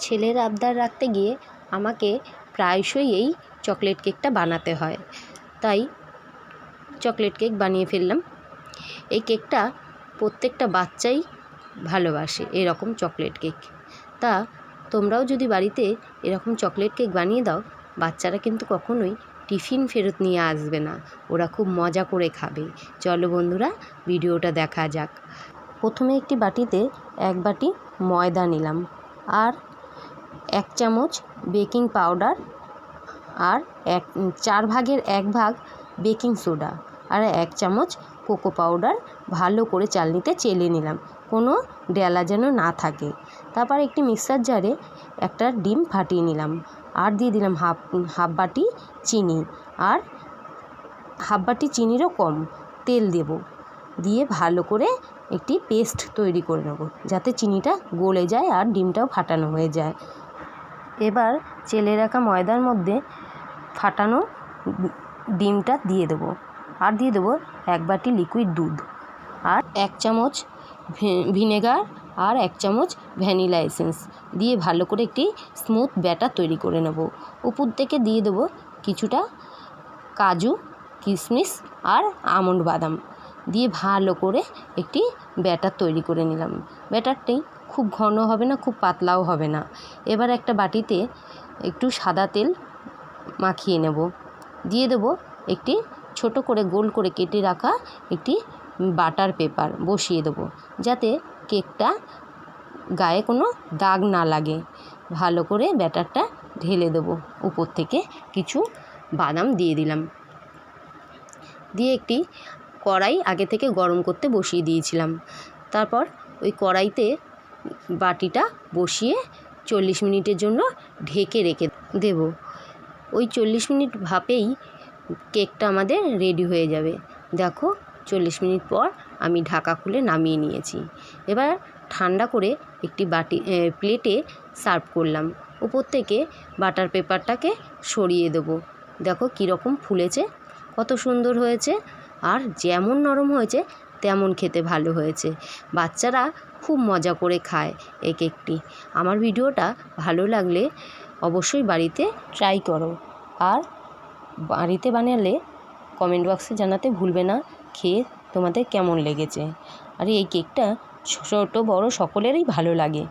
ছেলের আবদার রাখতে গিয়ে আমাকে প্রায়শই এই চকলেট কেকটা বানাতে হয়। তাই চকলেট কেক বানিয়ে ফেললাম। এই কেকটা প্রত্যেকটা বাচ্চাই ভালোবাসে এরকম চকলেট কেক। তা তোমরাও যদি বাড়িতে এরকম চকলেট কেক বানিয়ে দাও, বাচ্চারা কিন্তু কখনোই টিফিন ফেরত নিয়ে আসবে না। ওরা খুব মজা করে খাবে। চলো বন্ধুরা, ভিডিওটা দেখা যাক। প্রথমে একটি বাটিতে এক বাটি ময়দা নিলাম। আর এক চামচ বেকিং পাউডার আর এক চার ভাগের এক ভাগ বেকিং সোডা আর এক চামচ কোকো পাউডার ভালো করে চালনিতে চেলে নিলাম। কোনো ডেলা যেন না থাকে। তারপর একটি মিক্সার জারে একটা ডিম ফাটিয়ে নিলাম। আর দিয়ে দিলাম হাফ হাফ বাটি চিনি আর হাফ বাটি চিনিরও কম তেল দেব। দিয়ে ভালো করে একটি পেস্ট তৈরি করে নেব যাতে চিনিটা গলে যায় আর ডিমটাও ফাটানো হয়ে যায়। এবার চেলে রাখা ময়দার মধ্যে ফাটানো ডিমটা দিয়ে দেবো। আর দিয়ে দেবো এক বাটি লিকুইড দুধ। আর এক চামচ ভিনেগার আর এক চামচ ভ্যানিলা এসেন্স দিয়ে ভালো করে একটি স্মুথ ব্যাটার তৈরি করে নেব। উপর থেকে দিয়ে দেবো কিছুটা কাজু, কিশমিশ আর আমন্ড বাদাম। দিয়ে ভালো করে একটি ব্যাটার তৈরি করে নিলাম। ব্যাটারটি খুব ঘন হবে না, খুব পাতলাও হবে না। এবার একটা বাটিতে একটু সাদা তেল মাখিয়ে নেব। দিয়ে দেবো একটি ছোট করে গোল করে কেটে রাখা একটি বাটার পেপার বসিয়ে দেবো, যাতে কেকটা গায়ে কোনো দাগ না লাগে। ভালো করে ব্যাটারটা ঢেলে দেবো। উপর থেকে কিছু বাদাম দিয়ে দিলাম। দিয়ে একটি কড়াই আগে থেকে গরম করতে বসিয়ে দিয়েছিলাম। তারপর ওই কড়াইতে বাটিটা বসিয়ে চল্লিশ মিনিটের জন্য ঢেকে রেখে দেব। ওই চল্লিশ মিনিট ভাপেই কেকটা আমাদের রেডি হয়ে যাবে। দেখো, চল্লিশ মিনিট পর আমি ঢাকা খুলে নামিয়ে নিয়েছি। এবার ঠান্ডা করে একটি বাটি প্লেটে সার্ভ করলাম। উপর থেকে বাটার পেপারটাকে সরিয়ে দেবো। দেখো কীরকম ফুলেছে, কত সুন্দর হয়েছে। আর যেমন নরম হয়েছে, তেমন খেতে ভালো হয়েছে। বাচ্চারা খুব মজা করে খায় এই কেকটি আমার ভিডিওটা ভালো লাগলে অবশ্যই বাড়িতে ট্রাই করো। আর বাড়িতে বানালে কমেন্ট বক্সে জানাতে ভুলবে না, খেয়ে তোমাদের কেমন লেগেছে। আর এই কেকটা ছোটো, বড়ো সকলেরই ভালো লাগে।